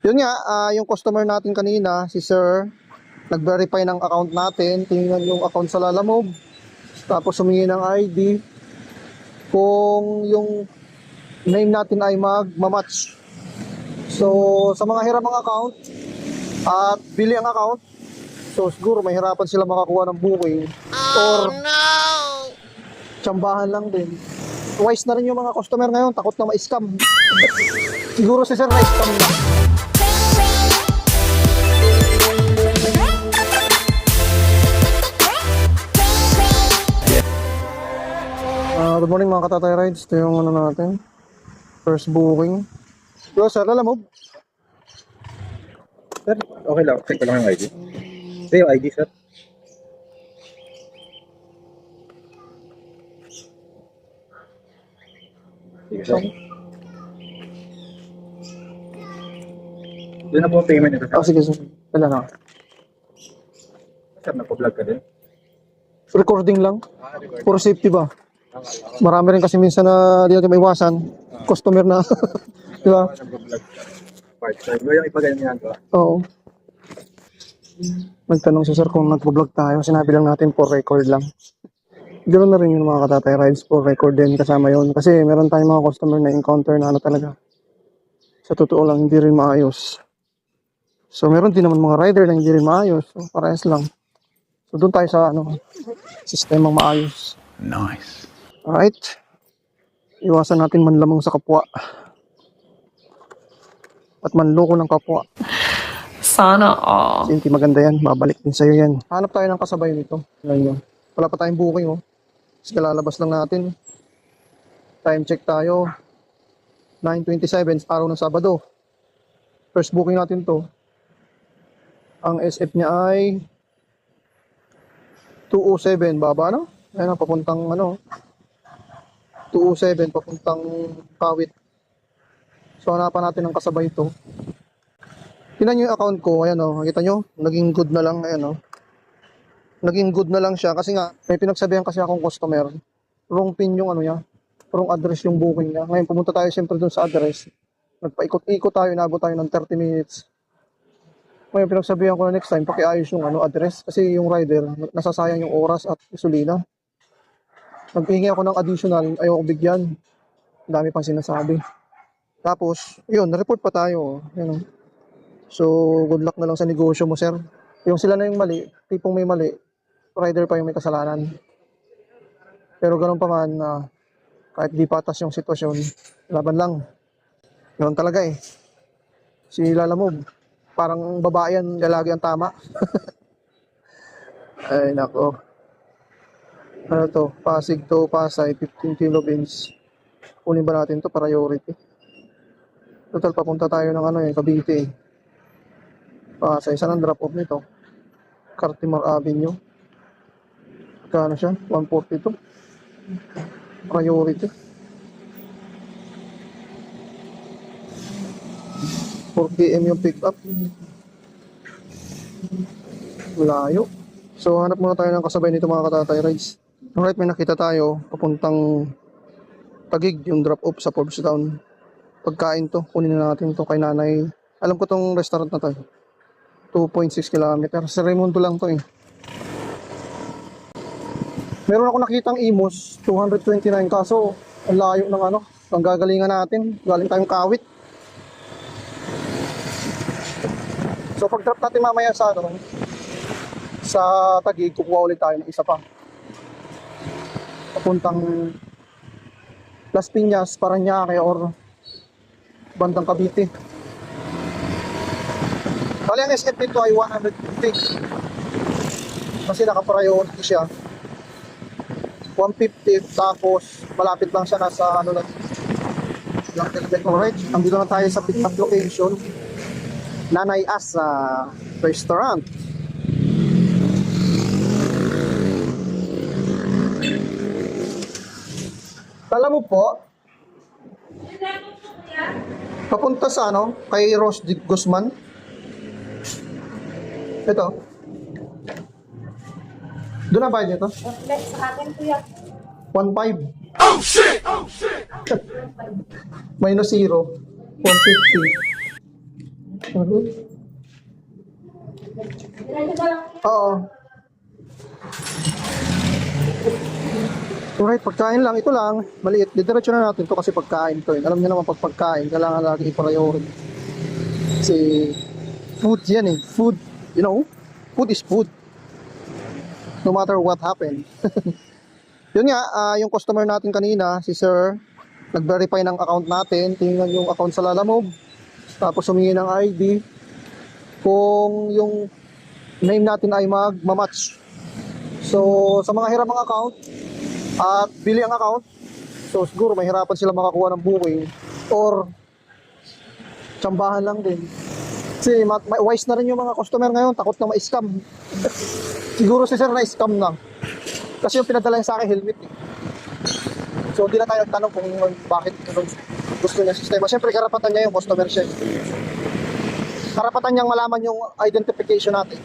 Yun nga, ah, yung customer natin kanina, si Sir, nag-verify ng account natin, tingnan yung account sa Lalamove, tapos humingi ng ID, kung yung name natin ay magmamatch. So, sa mga hiram ang account, at bili ang account, so siguro mahirapan sila makakuha ng booking, or tsambahan lang din. Twice na rin yung mga customer ngayon, takot na ma-scam. siguro si Sir na-scam na. Good morning mga katatay rides. Ito yung ano natin. First booking. Yo, sir, alam mo, Sir, okay lang. Check ko lang yung ID. Ito yung ID, sir. Sige, sir. Doon na po ang payment nito, sir. Ah, sige, sir. Wala na. Sir, napo-vlog ka din. Recording lang. Ah, record. For safety ba? Marami rin kasi minsan na di natin maiwasan. Customer na. di ba? Nagpo-vlog ka. Part, sir. Iba yung ipaganyan ko. Oo. Nagtanong si sir kung nagpo-vlog tayo. Sinabi lang natin for record lang. Ganoon na rin yung mga katatay rides for record din kasama yon Kasi meron tayong mga customer na encounter na ano talaga. Sa totoo lang, hindi rin maayos. So meron din naman mga rider na hindi rin maayos. So parehas lang. So doon tayo sa ano, sistemang maayos. Nice. Alright. Iwasan natin manlamang sa kapwa. At manloko ng kapwa. Sana all. Kasi hindi maganda yan. Babalik din sa'yo yan. Hanap tayo ng kasabay nito. Ngayon. Wala pa tayong booking, oh. Kasi kalalabas lang natin. Time check tayo. 9.27, araw ng Sabado. First booking natin to. Ang SF niya ay 207. Baba, no? Ayan, oh, papuntang, ano, 207, papuntang Kawit. So, hanapan natin ng kasabay ito. Tingnan nyo yung account ko. Ayan o. Nakita nyo? Naging good na lang. Ayan o. Naging good na lang siya. Kasi nga, may pinagsabihan kasi akong customer. Wrong pin yung ano niya. Wrong address yung booking niya. Ngayon, pumunta tayo siyempre dun sa address. Nagpaikot-ikot tayo. Inabot tayo ng 30 minutes. Ngayon, pinagsabihan ko na next time, pakiayos yung ano, address. Kasi yung rider, nasasayang yung oras at gasolina. Nagpihingi ako ng additional. Ayaw ko bigyan. Ang dami pang sinasabi. Tapos, yun, report pa tayo. Yun, oh. So, good luck na lang sa negosyo mo, sir. Yung sila na yung mali, tipong may mali, rider pa yung may kasalanan. Pero ganun pa man, na kahit di patas yung sitwasyon, laban lang. Ganun talaga eh. Si Lalamove, parang babae yan, lalaki ang tama. Ay, nako. Ano to? Pasig to Pasay, 15 kilo beans. Kunin ba natin to priority? Total, papunta tayo ng ano eh, Cavite eh. Ah, sa isa ng drop off nito. Cartimore Avenue. Kano siya? 142. Priority. 4 p.m. yung pick up. Layo. So, hanap muna tayo ng kasabay nito mga katatay rides. Alright, may nakita tayo. Papuntang Tagig yung drop off sa Forbes Town. Pagkain to. Kunin na natin to kay nanay. Alam ko tong restaurant na to. eh. 2.6 km. Sa Raimundo lang to eh. Meron ako nakitang Imos, 229 kaso ang layo ng ano, ang gagalingan natin. Galing tayong kawit. So pag drop natin mamaya sa ano, sa Taguig, kukuha ulit tayo ng isa pa. Papuntang Las Piñas, Paranaque or bandang Cavite. Bali ang SF nito ay 150. Kasi naka-priority siya. 150 tapos malapit lang siya nasa ano lang lang Alright, andito na tayo sa pick up location. Nanay Asa Restaurant. Alam mo po, papunta sa ano, kay Rose Di Guzman. Ito. Doon na ba dito? Sa akin, kuya. 1.5. Oh shit! Oh shit! Minus 0. 150. Mhm. Oo. Alright, pagkain lang. Ito lang. Maliit. Didiretso na natin to kasi pagkain to. eh. Alam niyo naman pag pagkain, kailangan natin i-priority. Kasi food yan eh. Food, you know, food is food. No matter what happened. Yun nga, ah, yung customer natin kanina, si Sir, nag-verify ng account natin, tingnan yung account sa Lalamove, tapos humingi ng ID, kung yung name natin ay mag-match. So, sa mga hiram account, at bili ang account, so siguro mahirapan sila makakuha ng booking, or tsambahan lang din. Kasi wise na rin yung mga customer ngayon, takot na ma-scam. siguro si Sir na-scam na. Kasi yung pinadala niya sa akin, helmet eh. So, hindi na tayo nagtanong kung bakit gusto niya sistema. Siyempre, karapatan niya yung customer siya. eh. Karapatan niyang malaman yung identification natin.